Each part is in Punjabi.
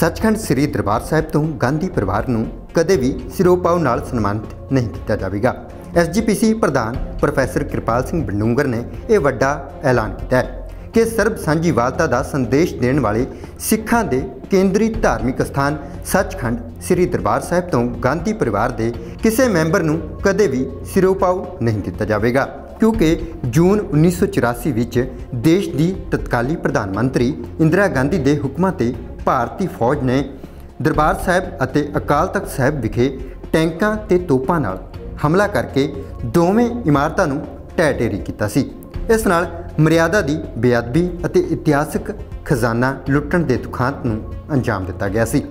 ਸੱਚਖੰਡ ਸ੍ਰੀ ਦਰਬਾਰ ਸਾਹਿਬ ਤੋਂ ਗਾਂਧੀ ਪਰਿਵਾਰ ਨੂੰ ਕਦੇ ਵੀ ਸਿਰੋਪਾਉ ਨਾਲ ਸਨਮਾਨਿਤ ਨਹੀਂ ਕੀਤਾ ਜਾਵੇਗਾ। ਐਸਜੀਪੀਸੀ ਪ੍ਰਧਾਨ ਪ੍ਰੋਫੈਸਰ ਕਿਰਪਾਲ ਸਿੰਘ ਬਡੂੰਗਰ ਨੇ ਇਹ ਵੱਡਾ ਐਲਾਨ ਕੀਤਾ ਹੈ ਕਿ ਸਰਬ ਸਾਂਝੀਵਾਲਤਾ ਦਾ ਸੰਦੇਸ਼ ਦੇਣ ਵਾਲੇ ਸਿੱਖਾਂ ਦੇ ਕੇਂਦਰੀ ਧਾਰਮਿਕ ਸਥਾਨ ਸੱਚਖੰਡ ਸ੍ਰੀ ਦਰਬਾਰ ਸਾਹਿਬ ਤੋਂ ਗਾਂਧੀ ਪਰਿਵਾਰ ਦੇ ਕਿਸੇ ਮੈਂਬਰ ਨੂੰ ਕਦੇ ਵੀ ਸਿਰੋਪਾਉ ਨਹੀਂ ਦਿੱਤਾ ਜਾਵੇਗਾ, ਕਿਉਂਕਿ ਜੂਨ 1984 ਵਿੱਚ ਦੇਸ਼ ਦੀ ਤਤਕਾਲੀ ਪ੍ਰਧਾਨ ਮੰਤਰੀ ਇੰਦਰਾ ਗਾਂਧੀ ਦੇ ਹੁਕਮਾਂ ਤੇ ਭਾਰਤੀ ਫੌਜ ਨੇ ਦਰਬਾਰ ਸਾਹਿਬ ਅਤੇ ਅਕਾਲ ਤਖਤ ਸਾਹਿਬ ਵਿਖੇ ਟੈਂਕਾਂ ਤੇ ਤੋਪਾਂ ਨਾਲ ਹਮਲਾ ਕਰਕੇ ਦੋਵੇਂ ਇਮਾਰਤਾਂ ਨੂੰ ਢਹਿ ਢੇਰੀ ਕੀਤਾ ਸੀ। ਇਸ ਨਾਲ ਮਰਿਆਦਾ ਦੀ ਬੇਅਦਬੀ ਅਤੇ ਇਤਿਹਾਸਕ ਖਜ਼ਾਨਾ ਲੁੱਟਣ ਦੇ ਦੁਖਾਂਤ ਨੂੰ ਅੰਜਾਮ ਦਿੱਤਾ ਗਿਆ ਸੀ।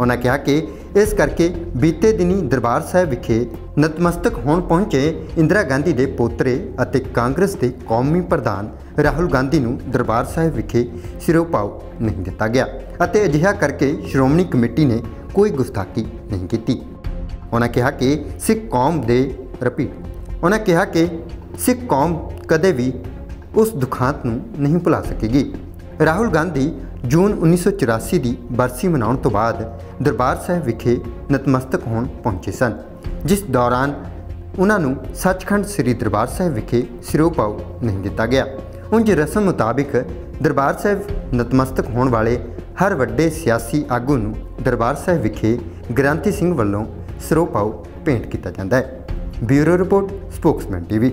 ਉਹਨਾਂ ਕਿਹਾ ਕਿ ਇਸ ਕਰਕੇ ਬੀਤੇ ਦਿਨੀ ਦਰਬਾਰ ਸਾਹਿਬ ਵਿਖੇ ਨਤਮਸਤਕ ਹੋਣ ਪਹੁੰਚੇ ਇੰਦਰਾ ਗਾਂਧੀ ਦੇ ਪੋਤਰੇ ਅਤੇ ਕਾਂਗਰਸ ਦੇ ਕੌਮੀ ਪ੍ਰਧਾਨ ਰਾਹੁਲ ਗਾਂਧੀ ਨੂੰ ਦਰਬਾਰ ਸਾਹਿਬ ਵਿਖੇ ਸਿਰੋਪਾਉ ਨਹੀਂ ਦਿੱਤਾ ਗਿਆ ਅਤੇ ਅਜਿਹਾ ਕਰਕੇ ਸ਼੍ਰੋਮਣੀ ਕਮੇਟੀ ਨੇ ਕੋਈ ਗੁਸਤਾਖੀ ਨਹੀਂ ਕੀਤੀ। ਉਹਨਾਂ ਕਿਹਾ ਕਿ ਸਿੱਖ ਕੌਮ ਦੇ ਰਿਪੀਟ ਉਹਨਾਂ ਕਿਹਾ ਕਿ ਸਿੱਖ ਕੌਮ ਕਦੇ ਵੀ ਉਸ ਦੁਖਾਂਤ ਨੂੰ ਨਹੀਂ ਭੁਲਾ ਸਕੇਗੀ। ਰਾਹੁਲ ਗਾਂਧੀ ਜੂਨ 1984 ਦੀ ਬਰਸੀ ਮਨਾਉਣ ਤੋਂ ਬਾਅਦ ਦਰਬਾਰ ਸਾਹਿਬ ਵਿਖੇ ਨਤਮਸਤਕ ਹੋਣ ਪਹੁੰਚੇ ਸਨ, ਜਿਸ ਦੌਰਾਨ ਉਹਨਾਂ ਨੂੰ ਸੱਚਖੰਡ ਸ੍ਰੀ ਦਰਬਾਰ ਸਾਹਿਬ ਵਿਖੇ ਸਿਰੋਪਾਉ ਨਹੀਂ ਦਿੱਤਾ ਗਿਆ। ਉਂਝ ਰਸਮ ਮੁਤਾਬਿਕ ਦਰਬਾਰ ਸਾਹਿਬ ਨਤਮਸਤਕ ਹੋਣ ਵਾਲੇ ਹਰ ਵੱਡੇ ਸਿਆਸੀ ਆਗੂ ਨੂੰ ਦਰਬਾਰ ਸਾਹਿਬ ਵਿਖੇ ਗ੍ਰਾਂਤੀ ਸਿੰਘ ਵੱਲੋਂ ਸਿਰੋਪਾਉ ਭੇਂਟ ਕੀਤਾ ਜਾਂਦਾ ਹੈ। Bureau report, spokesman TV.